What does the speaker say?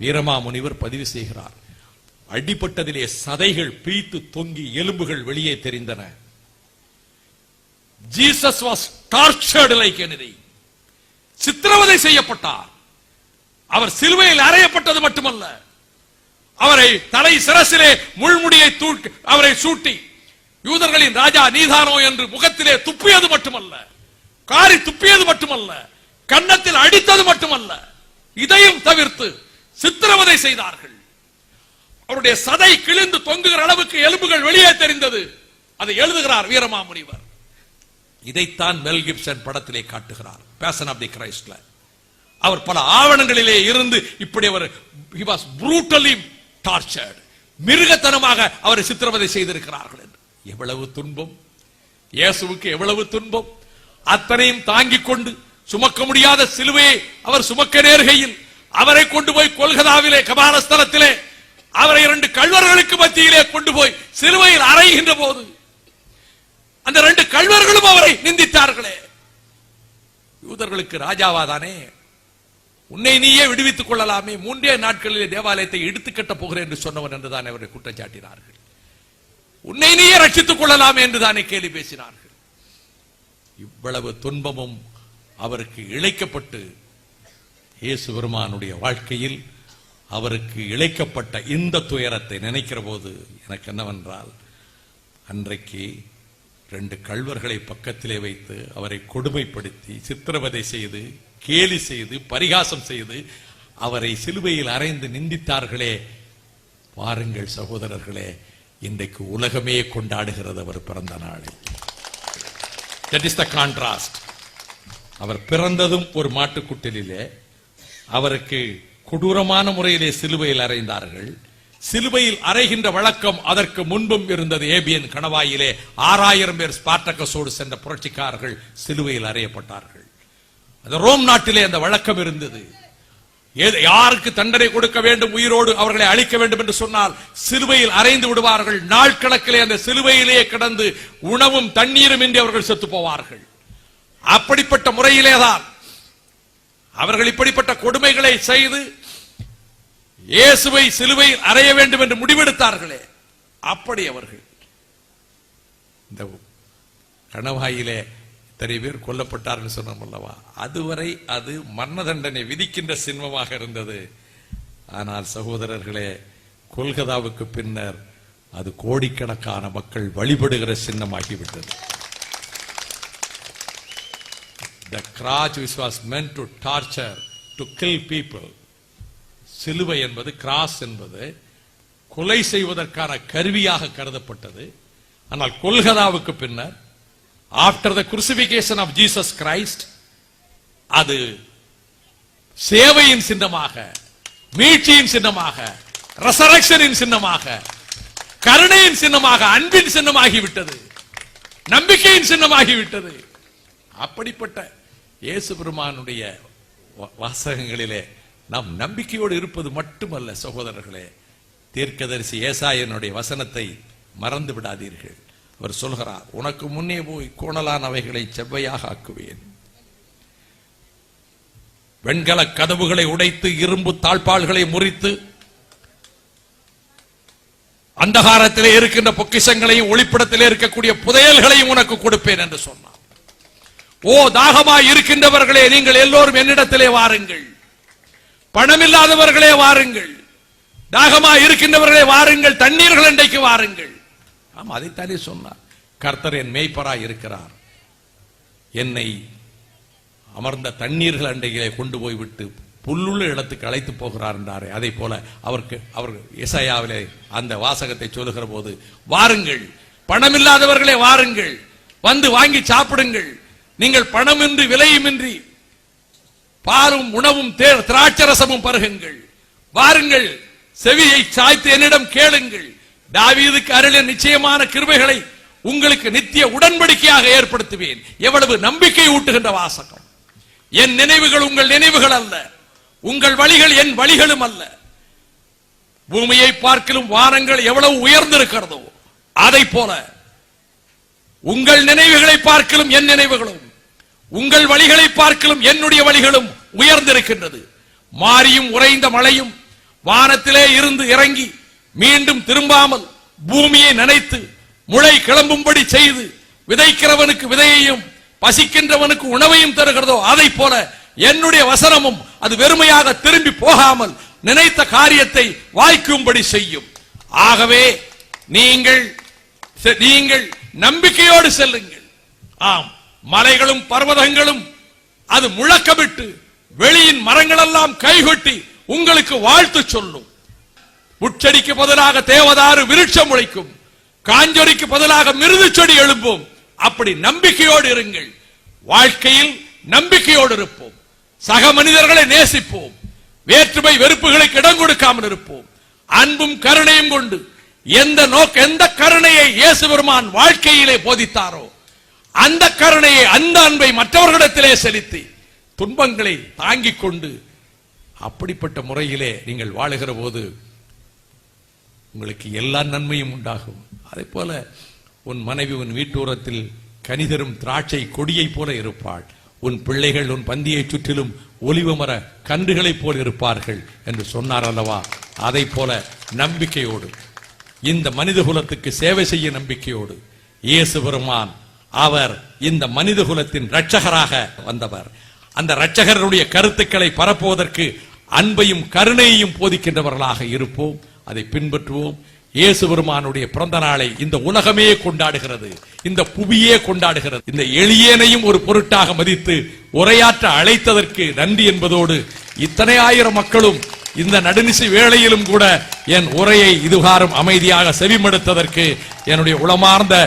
வீரமாமுனிவர் பதிவு செய்கிறார். அடிபட்டதிலே சதைகள் பிய்த்து தொங்கி எலும்புகள் வெளியே தெரிந்தன. Jesus was tortured like any சித்திரவதை செய்யப்பட்டார். அவர் சிலுவையில் அறையப்பட்டது மட்டுமல்ல. அவரை தலை சிரசிலே முள்முடியை தூக்கி அவரை சூட்டி யூதர்களின் ராஜா நீதானோ என்று முகத்திலே துப்பியது மட்டுமல்ல. காரி துப்பியது மட்டுமல்ல. கன்னத்தில் அடித்தது மட்டுமல்ல. இதையும் தவிர்த்து சித்திரவதை செய்தார்கள். அவருடைய சதை கிழிந்து தொங்குகிற அளவுக்கு எலும்புகள் வெளியே தெரிந்தது. அதை எழுதுகிறார் வீரமாமுனிவர். இதைத்தான் மெல் கிப்சன் படத்திலே காட்டுகிறார். பேசன் ஆஃப் தி கிரைஸ்ட்ல அவர் பல ஆவணங்களிலே இருந்து இப்படி அவர் ஹி வாஸ் ப்ரூட்டலி tortured. மிருகத்தனமாக அவரை சித்திரவதை செய்திருக்கிறார்கள் என்று. எவ்வளவு துன்பம். இயேசுவுக்கு எவ்வளவு துன்பம். அத்தனையும் தாங்கிக் கொண்டு சுமக்க முடியாத சிலுவையை அவர் சுமக்க நேர்கையில் அவரை கொண்டு போய் கொல்கதாவிலே கபாலஸ்தலத்திலே அவரை இரண்டு கள்வர்களுக்கு மத்தியிலே கொண்டு போய் சிலுவையில் அறைகின்ற போது அந்த ரெண்டு கல்வர்களும் அவரை நிந்தித்தார்களே. யூதர்களுக்கு ராஜாவாதானே உன்னை நீயே விடுவித்துக் கொள்ளலாமே. மூன்றே நாட்களிலே தேவாலயத்தை இடித்து கட்ட போகிறேன் என்று சொன்னவன் என்றுதான் அவரை குற்றம் சாட்டினார்கள். உன்னை நீயே ரட்சித்துக் கொள்ளலாமே என்றுதானே கேலி பேசினார்கள். இவ்வளவு துன்பமும் அவருக்கு இழைக்கப்பட்டு இயேசு பெருமானுடைய வாழ்க்கையில் அவருக்கு இழைக்கப்பட்ட இந்த துயரத்தை நினைக்கிற போது எனக்கு என்னவென்றால் அன்றைக்கு ரெண்டு கள்வர்களை பக்கத்திலே வைத்து அவரை கொடுமைப்படுத்தி சித்திரவதை செய்து கேலி செய்து பரிகாசம் செய்து அவரை சிலுவையில் அறைந்து நிந்தித்தார்களே. பாருங்கள் சகோதரர்களே இன்றைக்கு உலகமே கொண்டாடுகிறது அவர் பிறந்த நாளை. தட் இஸ் த கான்ட்ராஸ்ட் அவர் பிறந்ததும் ஒரு மாட்டுக்குட்டிலே அவருக்கு கொடூரமான முறையிலே சிலுவையில் அறைந்தார்கள். சிலுவையில் அறைகின்ற வழக்கம் அதற்கு முன்பும் இருந்தது. ஏபியன் கணவாயிலே ஆறாயிரம் பேர் ஸ்பார்டகஸோடு சென்ற புரட்சிக்காரர்கள் சிலுவையில் அறையப்பட்டார்கள். அது ரோம் நாட்டிலே அந்த வழக்கம் இருந்தது. ஏது- யாருக்கு தண்டனை கொடுக்க வேண்டும் உயிரோடு அவர்களை அழிக்க வேண்டும் என்று சொன்னால் சிலுவையில் அறைந்து விடுவார்கள். நாள் கணக்கிலே அந்த சிலுவையிலேயே கிடந்து உணவும் தண்ணீரும் இன்றி அவர்கள் செத்து போவார்கள். அப்படிப்பட்ட முறையிலேதான் அவர்கள் இப்படிப்பட்ட கொடுமைகளை செய்து இயேசுவை சிலுவையில் அறைய வேண்டும் என்று முடிவெடுத்தார்களே. அப்படி அவர்கள் இந்த கணவாயிலே இத்தனை பேர் கொல்லப்பட்டார்கள் சொன்னோம் அல்லவா? அதுவரை அது மரண தண்டனை விதிக்கின்ற சின்மமாக இருந்தது. ஆனால் சகோதரர்களே கொல்கதாவுக்கு பின்னர் அது கோடிக்கணக்கான மக்கள் வழிபடுகிற சின்னமாகிவிட்டது. The cross which was meant to torture, to kill people. சிலுவை என்பது கிராஸ் என்பது கொலை செய்வதற்கான கருவியாக கருதப்பட்டது. ஆனால் கொல்கதாவுக்கு பின்னர் after the crucifixion of Jesus Christ அது சேவையின் சின்னமாக மீட்சியின் சின்னமாக ரெசரக்ஷனின் சின்னமாக கருணையின் சின்னமாக அன்பின் சின்னமாகிவிட்டது. நம்பிக்கையின் சின்னமாகிவிட்டது. அப்படிப்பட்ட இயேசு பெருமானுடைய வாசகங்களிலே நாம் நம்பிக்கையோடு இருப்பது மட்டுமல்ல சகோதரர்களே. தீர்க்கதரிசி ஏசாயனுடைய வசனத்தை மறந்து விடாதீர்கள். அவர் சொல்கிறார் உனக்கு முன்னே போய் கோணலானவைகளை செவ்வையாக ஆக்குவேன். வெண்கல கதவுகளை உடைத்து இரும்பு தாழ்பால்களை முறித்து அந்தகாரத்திலே இருக்கின்ற பொக்கிஷங்களையும் ஒளிப்படத்திலே இருக்கக்கூடிய புதையல்களையும் உனக்கு கொடுப்பேன் என்று சொன்னார். ஓ தாகமாய் இருக்கின்றவர்களே நீங்கள் எல்லோரும் என்னிடத்திலே வாருங்கள். பணமில்லாதவர்களே வாருங்கள். தாகமாய் இருக்கின்றவர்களே வாருங்கள். தண்ணீர்கள் அண்டைக்கு வாருங்கள். ஆமா அதைத்தானே சொன்னார். கர்த்தர் என் மேய்ப்பராய் இருக்கிறார். என்னை அமர்ந்த தண்ணீர்கள் அண்டைகளை கொண்டு போய்விட்டு புல்லுள்ள இடத்துக்கு அழைத்து போகிறார் என்றாரே. அதை போல அவருக்கு அவர் இசையாவிலே அந்த வாசகத்தை சொல்லுகிற போது வாருங்கள். பணமில்லாதவர்களே வாருங்கள். வந்து வாங்கி சாப்பிடுங்கள். நீங்கள் பணமின்றி விலையுமின்றி பாலும் உணவும் திராட்சரசமும் பருகுங்கள். வாருங்கள் செவியை சாய்த்து என்னிடம் கேளுங்கள். தாவீதுக்கு அருளிய நிச்சயமான கிருபைகளை உங்களுக்கு நித்திய உடன்படிக்கையாக ஏற்படுத்துவேன். எவ்வளவு நம்பிக்கை ஊட்டுகின்ற வாசகம். என் நினைவுகள் உங்கள் நினைவுகள் அல்ல. உங்கள் வழிகள் என் வழிகளும் அல்ல. பூமியை பார்க்கலும் வானங்கள் எவ்வளவு உயர்ந்திருக்கிறதோ அதை போல உங்கள் நினைவுகளை பார்க்கலும் என் நினைவுகளும். உங்கள் வழிகளை பார்க்கிலும் என்னுடைய வழிகளும் உயர்ந்திருக்கின்றது. மாறியும் உறைந்த மழையும் வானத்திலே இருந்து இறங்கி மீண்டும் திரும்பாமல் பூமியை நனைத்து முளை கிளம்பும்படி செய்து விதைக்கிறவனுக்கு விதையையும் பசிக்கின்றவனுக்கு உணவையும் தருகிறதோ அதை போல என்னுடைய வசனமும் அது வெறுமையாக திரும்பி போகாமல் நினைத்த காரியத்தை வாய்க்கும்படி செய்யும். ஆகவே நீங்கள் செ- நீங்கள் நம்பிக்கையோடு செல்லுங்கள். ஆம். மலைகளும் பர்வதங்களும் அது முழக்கமிட்டு வெளியின் மரங்களெல்லாம் கைகொட்டி உங்களுக்கு வாழ்த்து சொல்லும். முச்சடிக்கு பதிலாக தேவதாறு விருட்சம் முளைக்கும். காஞ்சொடிக்கு பதிலாக மிருது செடி எழும்பும். அப்படி நம்பிக்கையோடு இருங்கள். வாழ்க்கையில் நம்பிக்கையோடு இருப்போம். சக மனிதர்களை நேசிப்போம். வேற்றுமை வெறுப்புகளுக்கு இடம் கொடுக்காமல் இருப்போம். அன்பும் கருணையும் கொண்டு எந்த நோக்க எந்த கருணையை இயேசு பெருமான் வாழ்க்கையிலே போதித்தாரோ அந்த கருணையை அந்த அன்பை மற்றவர்களிடத்திலே செலுத்தி துன்பங்களை தாங்கிக் கொண்டு அப்படிப்பட்ட முறையிலே நீங்கள் வாழுகிற போது உங்களுக்கு எல்லா நன்மையும் உண்டாகும். அதே போல உன் மனைவி உன் வீட்டோரத்தில் கனிதரும் திராட்சை கொடியைப் போல இருப்பாள். உன் பிள்ளைகள் உன் பந்தியை சுற்றிலும் ஒலிவ மர கன்றுகளைப் போல் இருப்பார்கள் என்று சொன்னார் அல்லவா? அதை போல நம்பிக்கையோடு இந்த மனித குலத்துக்கு சேவை செய்ய நம்பிக்கையோடு இயேசு பெருமான் அவர் இந்த மனித குலத்தின் ரட்சகராக வந்தவர். அந்த ரட்சகருடைய கருத்துக்களை பரப்புவதற்கு அன்பையும் கருணையையும் போதிக்கின்றவர்களாக இருப்போம். அதை பின்பற்றுவோம். இயேசு பெருமானுடைய பிறந்த நாளை இந்த உலகமே கொண்டாடுகிறது. இந்த புவியே கொண்டாடுகிறது. இந்த எளியனையும் ஒரு பொருட்டாக மதித்து உரையாற்ற அழைத்ததற்கு நன்றி என்பதோடு இத்தனை ஆயிரம் மக்களும் இந்த நடுநிசி வேளையிலும் கூட என் உரையை இதுகாரும் அமைதியாக செவிமடுத்ததற்கு என்னுடைய உளமார்ந்த